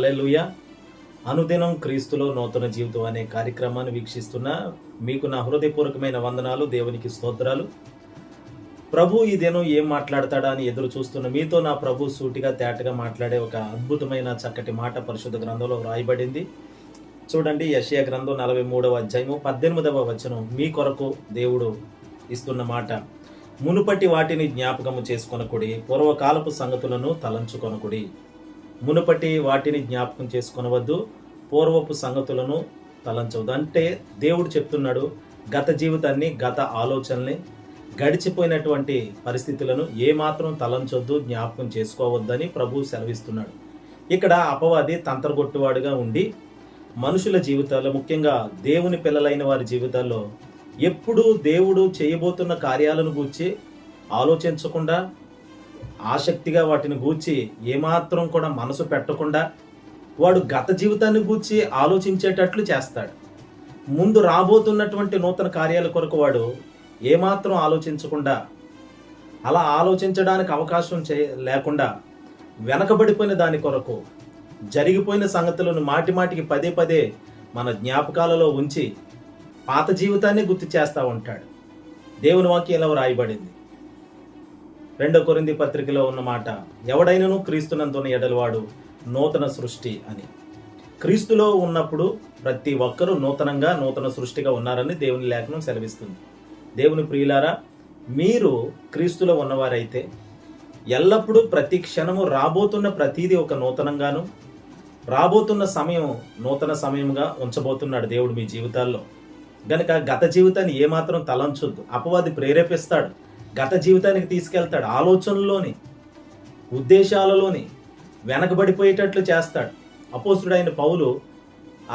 Hallelujah అనుదినం క్రీస్తులో నూతన జీవితం అనే కార్యక్రమాన్ని వీక్షిస్తున్న మీకు నా హృదయపూర్వకమైన వందనాలు దేవునికి స్తోత్రాలు. ప్రభు ఈ దినం ఏం మాట్లాడతాడా అని ఎదురు చూస్తున్న మీతో నా ప్రభు సూటిగా తేటగా మాట్లాడే ఒక అద్భుతమైన చక్కటి మాట పరిశుద్ధ గ్రంథంలో వ్రాయబడింది. చూడండి యషయా గ్రంథం నలభై మూడవ అధ్యాయము పద్దెనిమిదవ వచనం. మీ కొరకు దేవుడు ఇస్తున్న మాట. మునుపటి వాటిని జ్ఞాపకము చేసుకొనకుడి పూర్వకాలపు సంగతులను తలంచుకొనకుడి. మునుపటి వాటిని జ్ఞాపకం చేసుకొనవద్దు. పూర్వపు సంగతులను తలంచవద్దు. అంటే దేవుడు చెప్తున్నాడు గత జీవితాన్ని గత ఆలోచనల్ని గడిచిపోయినటువంటి పరిస్థితులను ఏమాత్రం తలంచొద్దు జ్ఞాపకం చేసుకోవద్దని ప్రభు సెలవిస్తున్నాడు. ఇక్కడ అపవాది తంత్రగొట్టువాడుగా ఉండి మనుషుల జీవితాల్లో ముఖ్యంగా దేవుని పిల్లలైన వారి జీవితాల్లో ఎప్పుడూ దేవుడు చేయబోతున్న కార్యాలను గూర్చి ఆలోచించకుండా ఆసక్తిగా వాటిని గూర్చి ఏమాత్రం కూడా మనసు పెట్టకుండా వాడు గత జీవితాన్ని గూర్చి ఆలోచించేటట్లు చేస్తాడు. ముందు రాబోతున్నటువంటి నూతన కార్యాల కొరకు వాడు ఏమాత్రం ఆలోచించకుండా అలా ఆలోచించడానికి అవకాశం చే లేకుండా వెనకబడిపోయిన దాని కొరకు జరిగిపోయిన సంగతులను మాటి మాటికి పదే పదే మన జ్ఞాపకాలలో ఉంచి పాత జీవితాన్ని గుర్తు చేస్తూ ఉంటాడు. దేవుని వాక్యం ఇలా రాయబడింది రెండో కొరింది పత్రికలో ఉన్న మాట ఎవడైనను క్రీస్తునందున ఎడలవాడు నూతన సృష్టి అని. క్రీస్తులో ఉన్నప్పుడు ప్రతి ఒక్కరూ నూతనంగా నూతన సృష్టిగా ఉన్నారని దేవుని లేఖనం సెలవిస్తుంది. దేవుని ప్రియులారా మీరు క్రీస్తులో ఉన్నవారైతే ఎల్లప్పుడూ ప్రతి క్షణము రాబోతున్న ప్రతీది ఒక నూతనంగాను రాబోతున్న సమయం నూతన సమయంగా ఉంచబోతున్నాడు దేవుడు మీ జీవితాల్లో. గనక గత జీవితాన్ని ఏమాత్రం తలంచొద్దు అపవాది ప్రేరేపిస్తాడు గత జీవితానికి తీసుకెళ్తాడు. ఆలోచనలోని ఉద్దేశాలలోని వెనకబడిపోయేటట్లు చేస్తాడు. అపోసుడైన పౌలు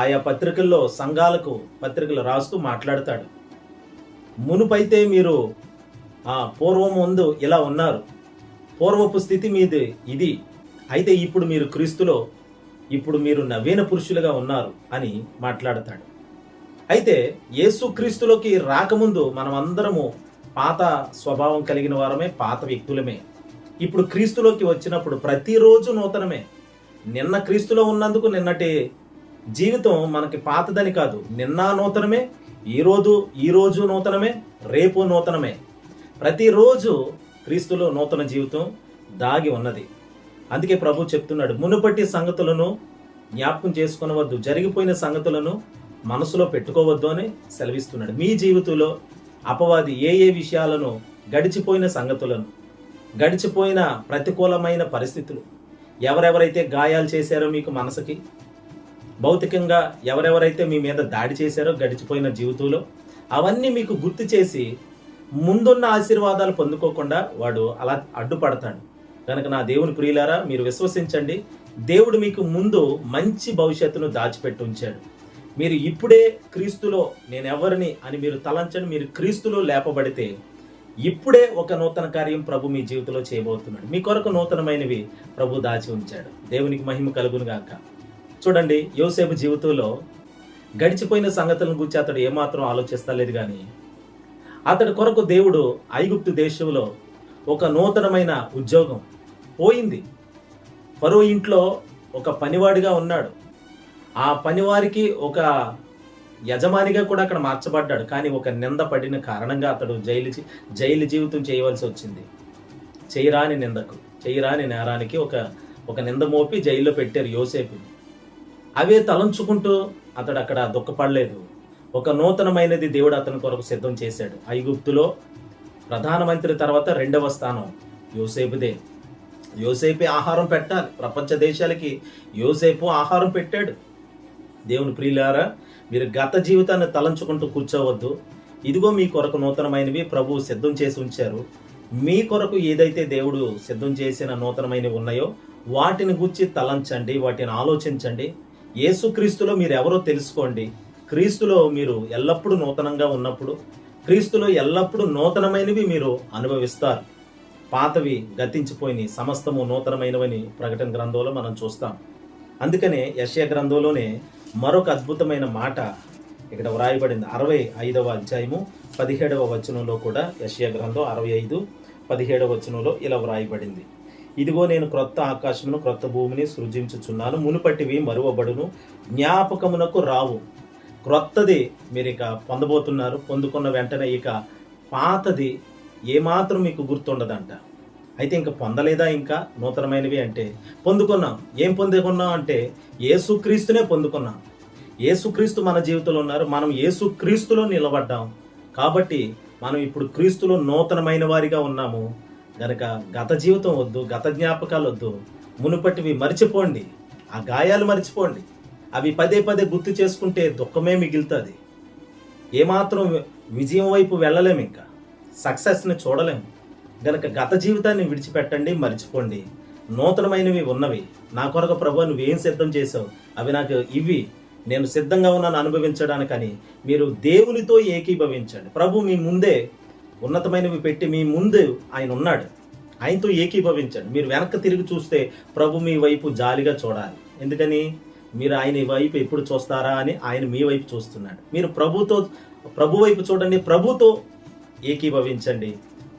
ఆయా పత్రికల్లో సంఘాలకు పత్రికలు రాస్తూ మాట్లాడతాడు. మునుపైతే మీరు ఆ పూర్వం ముందు ఇలా ఉన్నారు. పూర్వపు స్థితి మీది ఇది. అయితే ఇప్పుడు మీరు క్రీస్తులో ఇప్పుడు మీరు నవీన పురుషులుగా ఉన్నారు అని మాట్లాడతాడు. అయితే యేసు క్రీస్తులోకి రాకముందు మనం అందరము పాత స్వభావం కలిగిన వారమే పాత వ్యక్తులమే. ఇప్పుడు క్రీస్తులోకి వచ్చినప్పుడు ప్రతిరోజు నూతనమే. నిన్న క్రీస్తులో ఉన్నందుకు నిన్నటి జీవితం మనకి పాతదని కాదు. నిన్న నూతనమే ఈరోజు ఈరోజు నూతనమే రేపు నూతనమే. ప్రతిరోజు క్రీస్తులో నూతన జీవితం దాగి ఉన్నది. అందుకే ప్రభు చెప్తున్నాడు మునుపటి సంగతులను జ్ఞాపకం చేసుకునవద్దు. జరిగిపోయిన సంగతులను మనసులో పెట్టుకోవద్దు అని సెలవిస్తున్నాడు. మీ జీవితంలో అపవాది ఏ ఏ విషయాలను గడిచిపోయిన సంగతులను గడిచిపోయిన ప్రతికూలమైన పరిస్థితులు ఎవరెవరైతే గాయాలు చేశారో మీకు మనసుకి భౌతికంగా ఎవరెవరైతే మీ మీద దాడి చేశారో గడిచిపోయిన జీవితంలో అవన్నీ మీకు గుర్తు చేసి ముందున్న ఆశీర్వాదాలు పొందుకోకుండా వాడు అలా అడ్డుపడతాడు. కనుక నా దేవుని ప్రియులారా మీరు విశ్వసించండి. దేవుడు మీకు ముందు మంచి భవిష్యత్తును దాచిపెట్టి ఉంచాడు. మీరు ఇప్పుడే క్రీస్తులో నేను ఎవరిని అని మీరు తలంచని మీరు క్రీస్తులో లేపబడితే ఇప్పుడే ఒక నూతన కార్యం ప్రభు మీ జీవితంలో చేయబోతున్నాడు. మీ కొరకు నూతనమైనవి ప్రభు దాచి ఉంచాడు. దేవునికి మహిమ కలుగును గాక. చూడండి యోసేపు జీవితంలో గడిచిపోయిన సంగతులను గురించి అతడు ఏమాత్రం ఆలోచిస్తలేదు కానీ అతడి కొరకు దేవుడు ఐగుప్తు దేశంలో ఒక నూతనమైన ఉద్యోగం పోయింది. ఫరో ఇంట్లో ఒక పనివాడిగా ఉన్నాడు. ఆ పనివారికి ఒక యజమానిగా కూడా అక్కడ మార్చబడ్డాడు. కానీ ఒక నింద పడిన కారణంగా అతడు జైలు జైలు జీవితం చేయవలసి వచ్చింది. చేయరాని నిందకు చేయరాని నేరానికి ఒక ఒక నింద మోపి జైల్లో పెట్టారు యోసేపు. అవే తలంచుకుంటూ అతడు అక్కడ దుఃఖపడలేదు. ఒక నూతనమైనది దేవుడు అతని కొరకు సిద్ధం చేశాడు. ఐగుప్తులో ప్రధానమంత్రి తర్వాత రెండవ స్థానం యోసేపుదే. యోసేపే ఆహారం పెట్టాలి. ప్రపంచ దేశాలకి యోసేపు ఆహారం పెట్టాడు. దేవుని ప్రియులారా మీరు గత జీవితాన్ని తలంచుకుంటూ కూర్చోవద్దు. ఇదిగో మీ కొరకు నూతనమైనవి ప్రభు సిద్ధం చేసి ఉంచారు. మీ కొరకు ఏదైతే దేవుడు సిద్ధం చేసిన నూతనమైనవి ఉన్నాయో వాటిని గురించి తలంచండి వాటిని ఆలోచించండి. యేసుక్రీస్తులో మీరు ఎవరో తెలుసుకోండి. క్రీస్తులో మీరు ఎల్లప్పుడూ నూతనంగా ఉన్నప్పుడు క్రీస్తులో ఎల్లప్పుడూ నూతనమైనవి మీరు అనుభవిస్తారు. పాతవి గతించిపోయిన సమస్తము నూతనమైనవని ప్రకటన గ్రంథంలో మనం చూస్తాం. అందుకనే యశ్య గ్రంథంలోనే మరొక అద్భుతమైన మాట ఇక్కడ వ్రాయబడింది. అరవై ఐదవ అధ్యాయము పదిహేడవ వచనంలో కూడా యశ్య గ్రంథం అరవై ఐదు పదిహేడవ వచనంలో ఇలా వ్రాయబడింది. ఇదిగో నేను క్రొత్త ఆకాశమును క్రొత్త భూమిని సృజించుచున్నాను మునుపటివి మరువబడును జ్ఞాపకమునకు రావు. క్రొత్తది మీరు ఇక పొందబోతున్నారు పొందుకున్న వెంటనే ఇక పాతది ఏమాత్రం మీకు గుర్తుండదంట. అయితే ఇంకా పొందలేదా ఇంకా? నూతనమైనవి అంటే పొందుకున్నాం. ఏం పొందుకున్నాం అంటే ఏసుక్రీస్తునే పొందుకున్నాం. ఏసుక్రీస్తు మన జీవితంలో ఉన్నారు. మనం ఏసుక్రీస్తులో నిలబడ్డాం. కాబట్టి మనం ఇప్పుడు క్రీస్తులో నూతనమైన వారిగా ఉన్నాము. గనక గత జీవితం వద్దు గత జ్ఞాపకాలు వద్దు. మునుపటివి మర్చిపోండి. ఆ గాయాలు మర్చిపోండి. అవి పదే పదే గుర్తు చేసుకుంటే దుఃఖమే మిగులుతుంది. ఏమాత్రం విజయం వైపు వెళ్ళలేము ఇంకా. సక్సెస్ని చూడలేము గనక గత జీవితాన్ని విడిచిపెట్టండి మర్చిపోండి. నూతనమైనవి ఉన్నవి. నా కొరకు ప్రభు నువ్వేం సిద్ధం చేసావు అవి నాకు ఇవి నేను సిద్ధంగా ఉన్నాను అనుభవించడానికని. మీరు దేవునితో ఏకీభవించండి. ప్రభు మీ ముందే ఉన్నతమైనవి పెట్టి మీ ముందు ఆయన ఉన్నాడు. ఆయనతో ఏకీభవించండి. మీరు వెనక్కి తిరిగి చూస్తే ప్రభు మీ వైపు జాలిగా చూడాలి. ఎందుకని? మీరు ఆయన వైపు ఎప్పుడు చూస్తారా అని ఆయన మీ వైపు చూస్తున్నాడు. మీరు ప్రభుతో ప్రభు వైపు చూడండి. ప్రభుతో ఏకీభవించండి.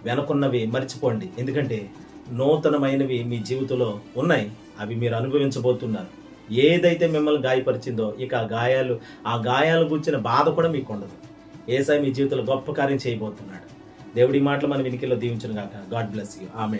వెనకున్నవి మర్చిపోండి. ఎందుకంటే నూతనమైనవి మీ జీవితంలో ఉన్నాయి. అవి మీరు అనుభవించబోతున్నారు. ఏదైతే మిమ్మల్ని గాయపరిచిందో ఇక ఆ గాయాలు ఆ గాయాలు గురించిన బాధ కూడా మీకు ఉండదు. ఏసాయి మీ జీవితంలో గొప్ప కార్యం చేయబోతున్నాడు. దేవుడి మాటలు మన వినికిలో దీవించను గాక గాడ్ బ్లెస్ యూ. ఆమె